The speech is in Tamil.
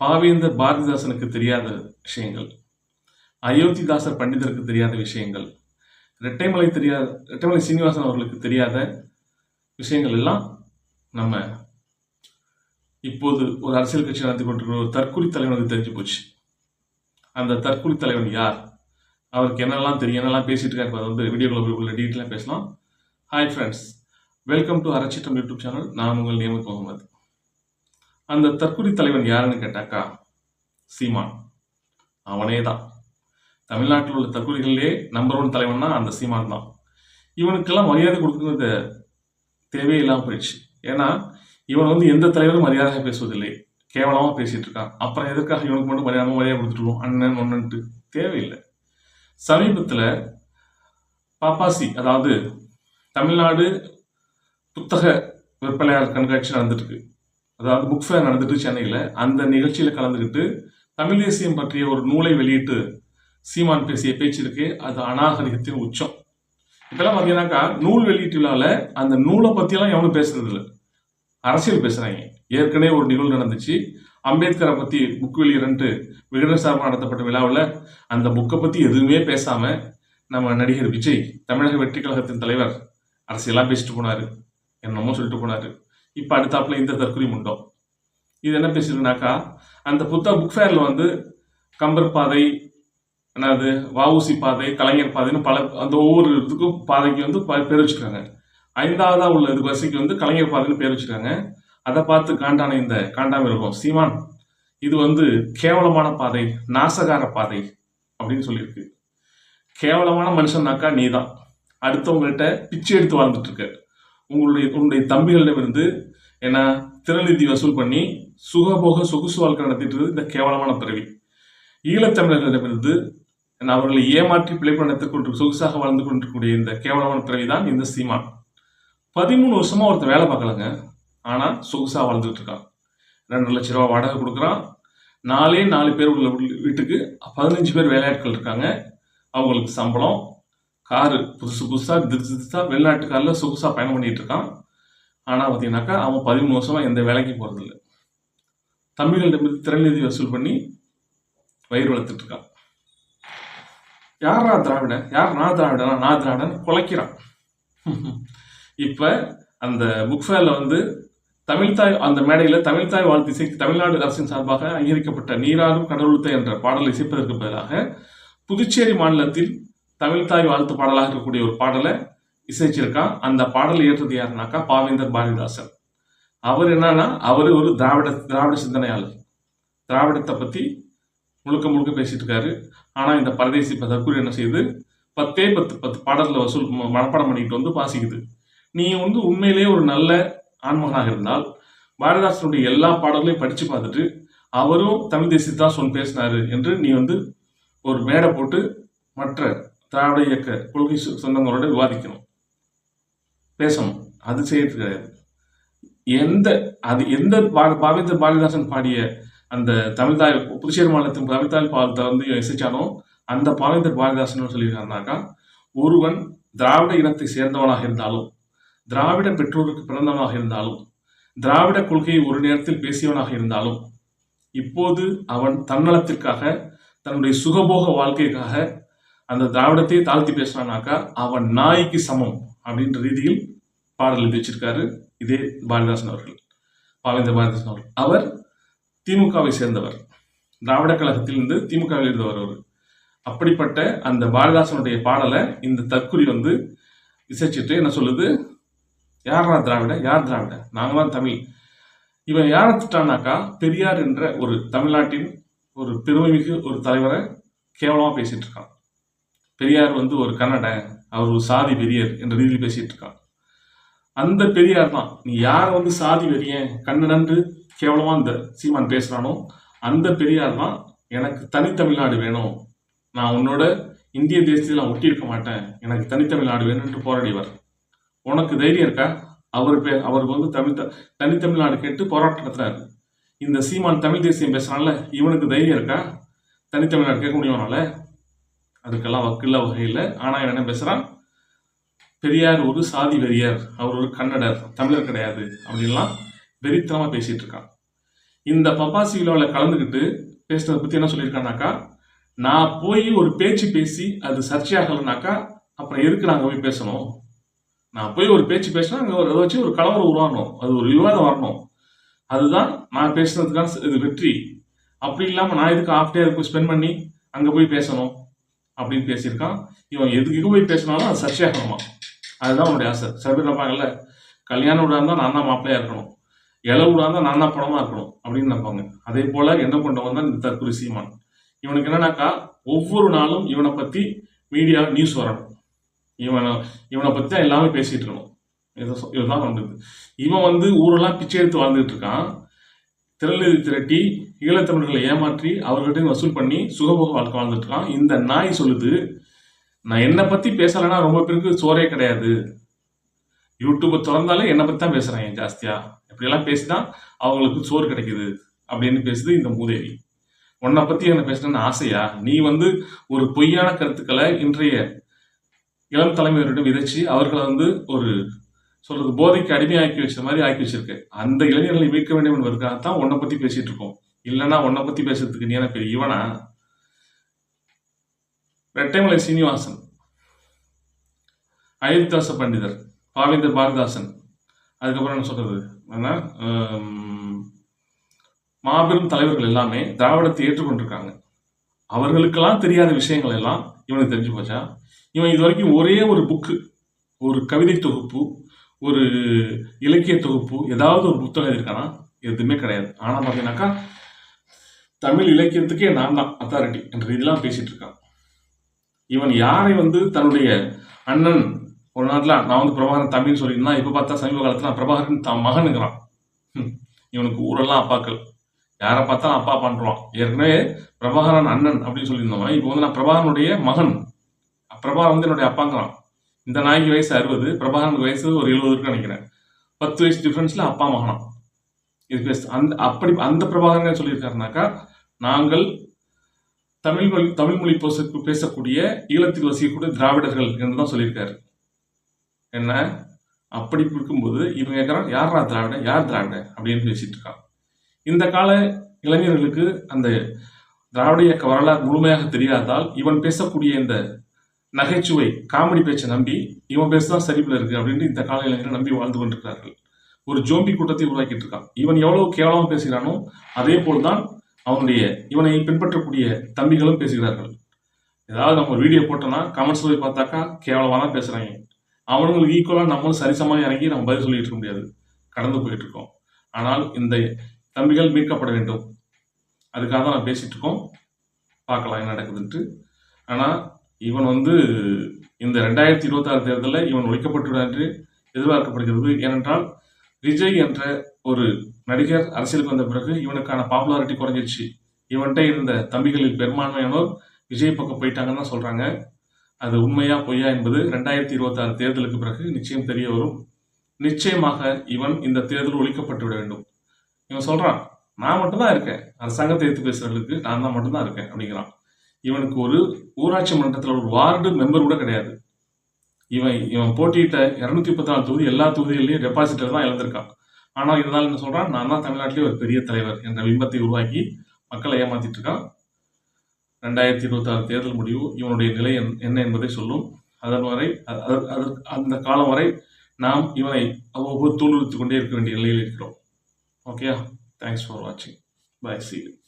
பாவேந்தர் பாரதிதாசனுக்கு தெரியாத விஷயங்கள் அயோத்திதாசர் பண்டிதருக்கு தெரியாத விஷயங்கள் ரெட்டைமலை தெரியாத ரெட்டைமலை சீனிவாசன் அவர்களுக்கு தெரியாத விஷயங்கள் எல்லாம் நம்ம இப்போது ஒரு அரசியல் கட்சி நடத்தி கொண்டிருக்கிற ஒரு தற்கொலை தலைவனுக்கு தெரிஞ்சு போச்சு. அந்த தற்கொலை தலைவன் யார்? அவருக்கு என்னெல்லாம் தெரியும்? என்னெல்லாம் பேசிட்டு இருக்காரு? அது வந்து வீடியோக்குள்ள உள்ள டீட்டெயிலாக பேசலாம். ஹாய் ஃப்ரெண்ட்ஸ் வெல்கம் டு அரச்சிட்டம் யூடியூப் சேனல் நான் உங்கள் நியமக் முகமது. அந்த தற்கொலை தலைவன் யாருன்னு கேட்டாக்கா சீமான். அவனே தான் தமிழ்நாட்டில் உள்ள தற்கொலைகளிலே நம்பர் ஒன் தலைவன்னா அந்த சீமான் தான். இவனுக்கெல்லாம் மரியாதை கொடுக்குறது தேவையில்லாமல் போயிடுச்சு. ஏன்னா இவன் வந்து எந்த தலைவரும் மரியாதையாக பேசுவதில்லை. கேவலமாக பேசிட்டு இருக்கான். அப்புறம் எதுக்காக இவனுக்கு மட்டும் மரியாதை மரியாதை கொடுத்துருவோம் அண்ணன் ஒன்னன்ட்டு தேவையில்லை. சமீபத்தில் பாப்பாசி அதாவது தமிழ்நாடு புத்தக விற்பனையாளர் கண்காட்சி நடந்துட்டு இருக்கு. அதாவது புக் ஃபேர் நடந்துட்டு சென்னையில் அந்த நிகழ்ச்சியில் கலந்துக்கிட்டு தமிழ் தேசியம் பற்றிய ஒரு நூலை வெளியிட்டு சீமான் பேசிய பேச்சு இருக்கு. அது அநாகரிகத்தின் உச்சம். இப்பெல்லாம் பார்த்தீங்கன்னாக்கா நூல் வெளியீட்டு விழாவில் அந்த நூலை பற்றியெல்லாம் எவனும் பேசுறது இல்லை. அரசியல் பேசுகிறாங்க ஏற்கனவே ஒரு நிகழ்வு நடந்துச்சு. அம்பேத்கரை பற்றி புக் வெளியிடன்ட்டு விகடன் சார்பாக நடத்தப்பட்ட விழாவில் அந்த புக்கை பற்றி எதுவுமே பேசாமல் நம்ம நடிகர் விஜய் தமிழக வெற்றி கழகத்தின் தலைவர் அரசியலாக பேசிட்டு போனார். என்னமோ சொல்லிட்டு போனார். இப்போ அடுத்தாப்புல இந்த தற்கொலை முண்டம் இது என்ன பேசுதுனாக்கா அந்த புத்தக புக் ஃபேரில் வந்து கம்பர் பாதை என்னது வவுசி பாதை கலைஞர் பாதைன்னு பல அந்த ஒவ்வொரு இதுக்கும் பாதைக்கு வந்து ப- பேர் வச்சுருக்காங்க. ஐந்தாவதா உள்ள இது வரிசைக்கு வந்து கலைஞர் பாதைன்னு பேர் வச்சுருக்காங்க. அதை பார்த்து காண்டான இந்த காண்டாம இருக்கும் சீமான் இது வந்து கேவலமான பாதை நாசகார பாதை அப்படின்னு சொல்லியிருக்கு. கேவலமான மனுஷன்னாக்கா நீ தான் அடுத்தவங்கள்ட்ட பிச்சை எடுத்து வாழ்ந்துட்டு இருக்க. உங்களுடைய உன்னுடைய தம்பிகளிடமிருந்து என்ன திறநிதி வசூல் பண்ணி சுகபோக சொகுசு வாழ்க்கை நடத்திட்டு இந்த கேவலமான பிறவி. ஈழத்தமிழர்களிடமிருந்து அவர்களை ஏமாற்றி பிழைப்பு நடத்திக் கொண்டு சொகுசாக வாழ்ந்து கொண்டிருக்கக்கூடிய இந்த கேவலமான பிறவி தான் இந்த சீமான். பதிமூணு வருஷமா ஒருத்தர் வேலை பார்க்கலங்க. ஆனா சொகுசா வாழ்ந்துட்டு இருக்கான். ரெண்டு லட்ச ரூபா வாடகை கொடுக்குறான். நாலே நாலு பேர் உள்ள வீட்டுக்கு பதினஞ்சு பேர் வேலையாட்கள் இருக்காங்க. அவங்களுக்கு சம்பளம் காரு புதுசு புதுசாக திரு திருசா வெளிநாட்டு காரில் சொகுசாக பயணம் பண்ணிட்டு இருக்கான். ஆனால் பார்த்தீங்கன்னாக்கா அவன் பதிமூணு வருஷமாக எந்த வேலைக்கு போகிறதில்ல தம்பிகளிடமிருந்து திறநிதி வசூல் பண்ணி வயிறு வளர்த்துட்டு இருக்கான். நான் திராவிடன்? யார் நான் திராவிடனா? நான் திராவிடன் குலைக்கிறான். இப்போ அந்த புக் ஃபேரில் வந்து தமிழ்தாய் அந்த மேடையில் தமிழ்தாய் வாழ்த்து இசை தமிழ்நாடு அரசின் சார்பாக அங்கீகரிக்கப்பட்ட நீராறும் கடவுளுத்தை என்ற பாடலை இசைப்பதற்கு பதிலாக புதுச்சேரி மாநிலத்தில் தமிழ்தாய் வாழ்த்து பாடலாக இருக்கக்கூடிய ஒரு பாடலை இசைச்சிருக்கான். அந்த பாடலை இயற்றது யாருனாக்கா பாவேந்தர் பாரதிதாசன். அவர் என்னன்னா அவர் ஒரு திராவிட திராவிட சிந்தனையாளர். திராவிடத்தை பற்றி முழுக்க முழுக்க பேசிட்டு இருக்காரு ஆனால் இந்த பரதேசி இப்போ என்ன செய்யுது பத்தே பத்து பத்து பாடலில் வசூல் மனப்பாடம் பண்ணிக்கிட்டு வந்து வாசிக்குது. நீ வந்து உண்மையிலேயே ஒரு நல்ல ஆண்மகனாக இருந்தால் பாரதிதாசனுடைய எல்லா பாடல்களையும் படித்து பார்த்துட்டு அவரும் தமிழ் தேசியத்தான் சொல் பேசினாரு என்று நீ வந்து ஒரு மேடை போட்டு மற்ற திராவிட இயக்க கொள்கை சொ- சொந்தங்களோட விவாதிக்கணும். பேசணும். அது செய்யறது கிடையாது. எந்த அது எந்த பா- பாவேந்தர் பாரதிதாசன் பாடிய அந்த தமிழ்தாய் புதுச்சேரி மாநிலத்தின் தமிழ்தாய் பாடத்தை வந்து இசைச்சாலும் அந்த பாவேந்தர் பாரதிதாசன் சொல்லியிருக்காருனாக்கா ஒருவன் திராவிட இனத்தை சேர்ந்தவனாக இருந்தாலும் திராவிட பெற்றோருக்கு பிறந்தவனாக இருந்தாலும் திராவிட கொள்கையை ஒரு நேரத்தில் பேசியவனாக இருந்தாலும் இப்போது அவன் தன்னலத்திற்காக தன்னுடைய சுகபோக வாழ்க்கைக்காக அந்த திராவிடத்தையே தாழ்த்தி பேசுறானாக்கா அவன் நாய்க்கு சமம் அப்படின்ற ரீதியில் பாடல் எழுதி வச்சிருக்காரு இதே பாரதிதாசன் அவர்கள் பாவேந்தர் பாரதிதாசன் அவர்கள். அவர் திமுகவை சேர்ந்தவர். திராவிட கழகத்திலிருந்து திமுகவில் இருந்தவர் அவர். அப்படிப்பட்ட அந்த பாரதிதாசனுடைய பாடலை இந்த தற்குறி வந்து இசைச்சிட்டு என்ன சொல்லுது? யாரா திராவிட? யார் திராவிட? நாங்கள் தான் தமிழ். இவன் யாரை திட்டானாக்கா? பெரியார் என்ற ஒரு தமிழ்நாட்டின் ஒரு பெருமைமிகு ஒரு தலைவரை கேவலமாக பேசிட்டு இருக்கான். பெரியார் வந்து ஒரு கன்னட அவர் ஒரு சாதி வெறியர் என்ற ரீதியில் பேசிட்டு இருக்கான் அந்த பெரியார் தான் நீ யார் வந்து சாதி வெறியன் கன்னடன்று கேவலமா இந்த சீமான் பேசுறானோ அந்த பெரியார் தான் எனக்கு தனித்தமிழ்நாடு வேணும். நான் உன்னோட இந்திய தேசத்தில் நான் ஒட்டி இருக்க மாட்டேன். எனக்கு தனித்தமிழ்நாடு வேணும்னு போராடிவர் உனக்கு தைரியம் இருக்கா? அவர் பே அவருக்கு வந்து தமிழ் த- தனித்தமிழ்நாடு கேட்டு போராட்டம் நடத்துறாரு. இந்த சீமான் தமிழ் தேசியம் பேசுறான்ல இவனுக்கு தைரியம் இருக்கா? தனித்தமிழ்நாடு கேட்க முடியும்னால? அதுக்கெல்லாம் வக்கில்ல வகையில். ஆனால் என்ன பேசுகிறான் பெரியார் ஒரு சாதி வெறியர். அவர் ஒரு கன்னடர். தமிழர் கிடையாது அப்படின்லாம் வெறித்தனமாக பேசிகிட்டு இருக்கான். இந்த பப்பாசி விழாவில் கலந்துக்கிட்டு பேசுனதை பற்றி என்ன சொல்லியிருக்கானாக்கா நான் போய் ஒரு பேச்சு பேசி அது சர்ச்சையாகலைனாக்கா அப்புறம் எதுக்கு நாங்கள் போய் பேசணும்? நான் போய் ஒரு பேச்சு பேசினா அங்கே ஒரு அதை வச்சு ஒரு கலவரம் உருவாகணும். அது ஒரு விவாதம் வரணும். அதுதான் நான் பேசுனதுக்கான இது வெற்றி. அப்படி இல்லாமல் நான் எதுக்கு ஆஃப் டே ஸ்பெண்ட் பண்ணி அங்கே போய் பேசணும்? அப்படின்னு பேசியிருக்கான். இவன் எதுக்கு போய் பேசினாலும் அது சர்ச்சையாகணுமா அதுதான் அவனுடைய ஆசை. சில பேர் நினைப்பாங்கல்ல கல்யாணம் விடா இருந்தால் நான் தான் மாப்பிள்ளையா இருக்கணும். இலை விடா இருந்தால் நான் தான் படமா இருக்கணும் அப்படின்னு நினைப்பாங்க. அதே போல என்ன கொண்டவன் தான் இந்த தற்கொலை சீமான். இவனுக்கு என்னன்னாக்கா ஒவ்வொரு நாளும் இவனை பத்தி மீடியா நியூஸ் வரணும். இவனை இவனை பத்தி தான் எல்லாமே பேசிட்டு இருக்கணும். இதுதான் வந்தது இவன் வந்து ஊரெல்லாம் பிச்சை எடுத்து வாழ்ந்துட்டு இருக்கான். திரள்நிதி திரட்டி ஈழத்தமிழர்களை ஏமாற்றி அவர்கள்ட்ட வசூல் பண்ணி சுகபோக வாழ்க்கை வாழ்ந்துட்டுருக்கான். இந்த நாய் சொல்லுது நான் என்னை பத்தி பேசலைன்னா ரொம்ப பேருக்கு சோறே கிடையாது. யூடியூப்பை திறந்தாலே என்னை பத்தி தான் பேசுறாங்க ஜாஸ்தியா. இப்படியெல்லாம் பேசினா அவங்களுக்கு சோறு கிடைக்குது அப்படின்னு பேசுது இந்த மூதேவி. உன்னை பத்தி என்ன பேசணும்னு ஆசையா? நீ வந்து ஒரு பொய்யான கருத்துக்களை இன்றைய இளம் தலைமையரிடம் விதைச்சு அவர்களை வந்து ஒரு சொல்றது போதைக்கு அடிமையாக்கி வச்ச மாதிரி ஆக்கி வச்சிருக்கு. அந்த இளைஞர்களை மீட்க வேண்டும் என்பதற்காக தான் உன்னை பத்தி பேசிட்டு இருக்கோம். இல்லைன்னா உன்னை பத்தி பேசுறதுக்கு நீ என்ன பெரிய இவனா? ரெட்டைமலை சீனிவாசன் அயோத்திதாச பண்டிதர் பாவேந்தர் பாரதிதாசன் அதுக்கப்புறம் என்ன சொல்றது? என்ன ஹம், மாபெரும் தலைவர்கள் எல்லாமே திராவிடத்தை ஏற்றுக்கொண்டிருக்காங்க. அவர்களுக்கெல்லாம் தெரியாத விஷயங்கள் எல்லாம் இவனுக்கு தெரிஞ்சு போச்சா? இவன் இது வரைக்கும் ஒரே ஒரு புக்கு ஒரு கவிதை தொகுப்பு ஒரு இலக்கிய தொகுப்பு ஏதாவது ஒரு புத்தகம் எழுதியிருக்கானா? எதுவுமே கிடையாது. ஆனால் பார்த்தீங்கன்னாக்கா தமிழ் இலக்கியத்துக்கே நான் தான் அத்தாரிட்டி என்ற இதெல்லாம் பேசிட்டு இருக்கான். இவன் யாரை வந்து தன்னுடைய அண்ணன் ஒரு நாட்டில் நான் வந்து பிரபாகரன் தமிழ்னு சொல்லியிருந்தான் இப்போ பார்த்தா சமீப காலத்தில் நான் பிரபாகரன் தான் மகனுங்கிறான் இவனுக்கு ஊரெல்லாம் அப்பாக்கள். யாரை பார்த்தாலும் அப்பா பண்ணுறான் ஏற்கனவே பிரபாகரன் அண்ணன் அப்படின்னு சொல்லியிருந்தவன். இப்போ வந்து நான் பிரபாகரனுடைய மகன். பிரபாகரன் வந்து என்னுடைய அப்பாங்கிறான். இந்த நாய்க்கு வயசு அறுபது பிரபாகரனுக்கு வயசு ஒரு எழுபது நினைக்கிறேன். பத்து வயசு டிஃப்ரென்ஸில் அப்பா மகனாம். இது அந்த அப்படி அந்த பிரபாகரன் சொல்லியிருக்காருனாக்கா நாங்கள் தமிழ் மொழி தமிழ் மொழி பேச பேசக்கூடிய ஈழத்தில் வசிக்கக்கூடிய திராவிடர்கள் என்று தான் சொல்லியிருக்காரு. என்ன? அப்படி இருக்கும்போது இவன் கேட்குறான் யாரா திராவிட? யார் திராவிட? அப்படின்னு பேசிட்டு இருக்கான் இந்த கால இளைஞர்களுக்கு அந்த திராவிட இயக்க வரலாறு முழுமையாக தெரியாததால் இவன் பேசக்கூடிய இந்த நகைச்சுவை காமெடி பேச்சை நம்பி இவன் பேசுதான் சரிப்பில் இருக்கு அப்படின்னு இந்த கால இளைஞர்கள் நம்பி வாழ்ந்து கொண்டிருக்கிறார்கள். ஒரு ஜோம்பி கூட்டத்தை உருவாக்கிட்டு இருக்கான். இவன் எவ்வளவு கேவலமாக பேசுகிறானோ அதே போல்தான் அவனுடைய இவனை பின்பற்றக்கூடிய தம்பிகளும் பேசுகிறார்கள். ஏதாவது நம்ம ஒரு வீடியோ போட்டோம்னா கமெண்ட்ஸ் போய் பார்த்தாக்கா கேவலமாக பேசுகிறாங்க பேசுறாங்க. அவனுங்களுக்கு ஈக்குவலாக நம்மளும் சரிசமாக இறங்கி நம்ம பதில் சொல்லிட்டு இருக்க முடியாது. கடந்து போயிட்டு இருக்கோம். ஆனால் இந்த தம்பிகள் மீட்கப்பட வேண்டும். அதுக்காக தான் நான் பேசிட்டு இருக்கோம். பார்க்கலாம் என்ன நடக்குதுன்ட்டு. ஆனால் இவன் வந்து இந்த ரெண்டாயிரத்தி இருபத்தாறு தேர்தலில் இவன் ஒழிக்கப்பட்டுள்ளார் என்று எதிர்பார்க்கப்படுகிறது. ஏனென்றால் விஜய் என்ற ஒரு நடிகர் அரசியலுக்கு வந்த பிறகு இவனுக்கான பாப்புலாரிட்டி குறைஞ்சிருச்சு. இவன்கிட்ட இருந்த தம்பிகளில் பெரும்பான்மையானோர் விஜய் பக்கம் போயிட்டாங்கன்னு தான் சொல்கிறாங்க அது உண்மையா பொய்யா என்பது ரெண்டாயிரத்தி இருபத்தாறு தேர்தலுக்கு பிறகு நிச்சயம் தெரிய வரும். நிச்சயமாக இவன் இந்த தேர்தல் ஒழிக்கப்பட்டு விட வேண்டும். இவன் சொல்கிறான் நான் மட்டும்தான் இருக்கேன். அரசாங்கத்தை எடுத்து பேசுறதுக்கு நான் தான் மட்டும்தான் இருக்கேன் அப்படிங்கிறான். இவனுக்கு ஒரு ஊராட்சி மன்றத்தில் ஒரு வார்டு மெம்பர் கூட கிடையாது. இவன் இவன் போட்டியிட்ட இரநூத்தி முப்பத்தி நாலு தொகுதி எல்லா தொகுதிகளிலையும் டெபாசிட்டர் தான் இழந்திருக்கான். ஆனால் இருந்தாலும் என்ன சொல்கிறான் நான் தான் தமிழ்நாட்டிலே ஒரு பெரிய தலைவர் என்ற பிம்பத்தை உருவாக்கி மக்களை ஏமாத்திட்டு இருக்கான். ரெண்டாயிரத்தி இருபத்தாறு தேர்தல் முடிவு இவனுடைய நிலை என்- என்ன என்பதை சொல்லும். அதன் வரை அதற்கு- அந்த காலம் வரை நாம் இவனை அவ்வப்போது தூண்டுவித்துக் கொண்டே இருக்க வேண்டிய நிலையில் இருக்கிறோம். ஓகே தேங்க்ஸ் ஃபார் வாட்சிங் பாய் சி